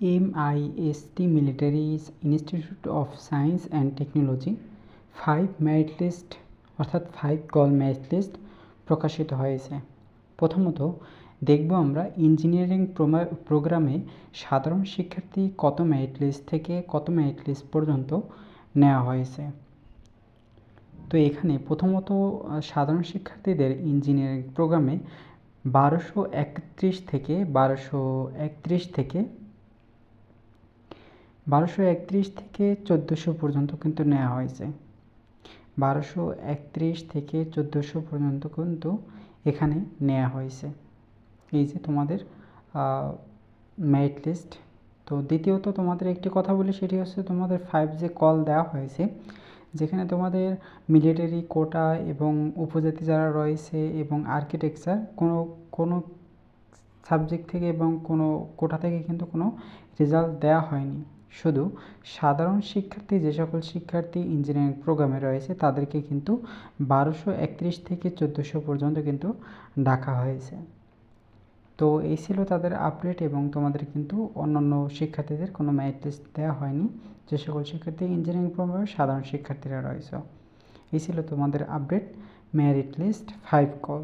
M I S T military institute of science and technology five merit list অর্থাৎ five call merit list প্রকাশিত হয়েছে। প্রথমত, দেখব আমরা ইঞ্জিনিয়ারিং প্রোগ্রামে সাধারণ শিক্ষার্থী কত মেরিট লিস্ট থেকে কত মেরিট লিস্ট পর্যন্ত নেওয়া হয়েছে। তো এখানে প্রথমত, সাধারণ শিক্ষার্থীদের ইঞ্জিনিয়ারিং প্রোগ্রামে বারোশো একত্রিশ থেকে বারোশো একত্রিশ থেকে বারোশো একত্রিশ থেকে চোদ্দোশো পর্যন্ত কিন্তু নেওয়া হয়েছে। বারোশো একত্রিশ থেকে চোদ্দোশো পর্যন্ত কিন্তু এখানে নেওয়া হয়েছে। এই যে তোমাদের মেরিট লিস্ট তো দ্বিতীয়ত তোমাদের একটি কথা বলি, সেটি হচ্ছে তোমাদের ফাইভ যে কল দেওয়া হয়েছে, যেখানে তোমাদের মিলিটারি কোটা এবং উপজাতি যারা রয়েছে এবং আর্কিটেকচার কোনো কোনো সাবজেক্ট থেকে এবং কোনো কোটা থেকে কিন্তু কোনো রেজাল্ট দেওয়া হয়নি। শুধু সাধারণ শিক্ষার্থী, যে সকল শিক্ষার্থী ইঞ্জিনিয়ারিং প্রোগ্রামে রয়েছে, তাদেরকে কিন্তু বারোশো একত্রিশ থেকে চোদ্দোশো পর্যন্ত কিন্তু ডাকা হয়েছে। তো এই ছিল তাদের আপডেট এবং তোমাদের কিন্তু অন্যান্য শিক্ষার্থীদের কোনো মেরিট লিস্ট দেওয়া হয়নি। যে সকল শিক্ষার্থী ইঞ্জিনিয়ারিং প্রোগ্রামে সাধারণ শিক্ষার্থীরা রয়েছে। এই ছিল তোমাদের update merit list five call